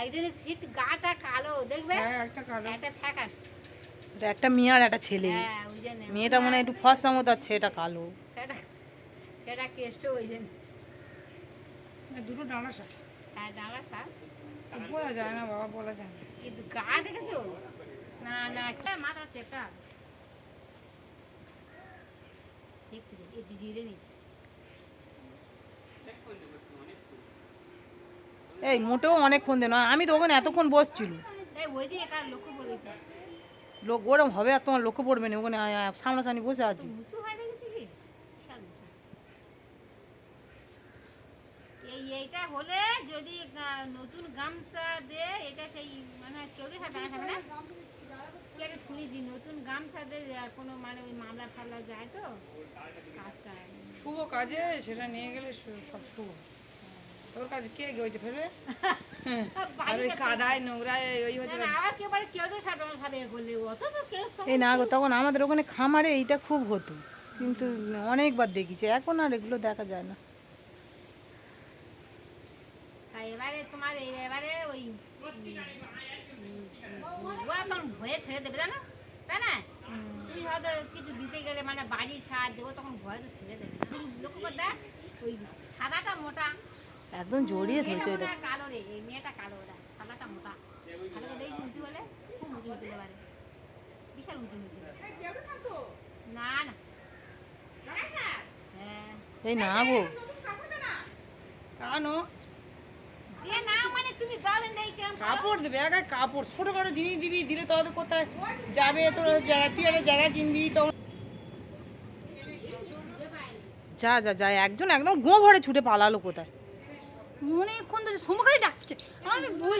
একজনের সিট গাটা কালো দেখবে? হ্যাঁ একটা কালো। একটা ফ্যাকাশ। একটা মেয়ে আর একটা ছেলে। হ্যাঁ মেয়েটা মনে একটু ফর্সা মতো আর ছেলেটা কালো। সেটা সেটা কেষ্ট ওই জন্য দুটো ডানা শাক হ্যাঁ ডাঙা সাপ। বলা যায় না বাবা বলা যায় না। কিন্তু গা দেখেছ? না না একটা মাথা চেপটা একটু। দে, একটু জিরে নিচ্ছি। এই মোটেও অনেকক্ষণ দেন আমি তো ওখানে এতক্ষণ বসছিল লোক ওরম হবে আর তোমার লক্ষ্য পড়বে না ওখানে সামনাসামনি বসে আছি। হয় এইটা হলে যদি নতুন গামছা দে এটা সেই মানে না। শুনেছি নতুন গামছা দে কোনো মানে ওই মামলা ফামলা যায় তো? কাজটা শুভ কাজে সেটা নিয়ে গেলে সব শুভ। তোর কাছে কে গইতে ফেলবে এই না গো তখন আমাদের ওখানে খামারে এইটা খুব হতো। কিন্তু অনেকবার দেখিছে এখন আর এগুলো দেখা যায় না। এবারে তোমার এবারে ওই এখন ভয়ে ছেড়ে দেবে তাই না? তুমি হয়তো কিছু দিতে গেলে মানে বাড়ি সার দেবো তখন ভয়ে তো ছেড়ে দেবে লক্ষ্য করে দেখ ওই সাদাটা একদম জড়িয়ে ধরছে। হয় কালো রে এই মেয়েটা কালো ওটা মোটা খুব উঁচু এবারে বিশাল না না এই না গো। কানো? কাপড় দেবে, এক কাপড়। ছোটখাটো জিনিস দিবি, দিলে তো কোথায় যাবে তোর জায়গা। তুই একটা জায়গা কিনবি, তখন যা যা যা, একজন একদম গো ভরে ছুটে পালালো কোথায়? অনেকক্ষণ ধরে সোমকারে ডাকছে। আর বই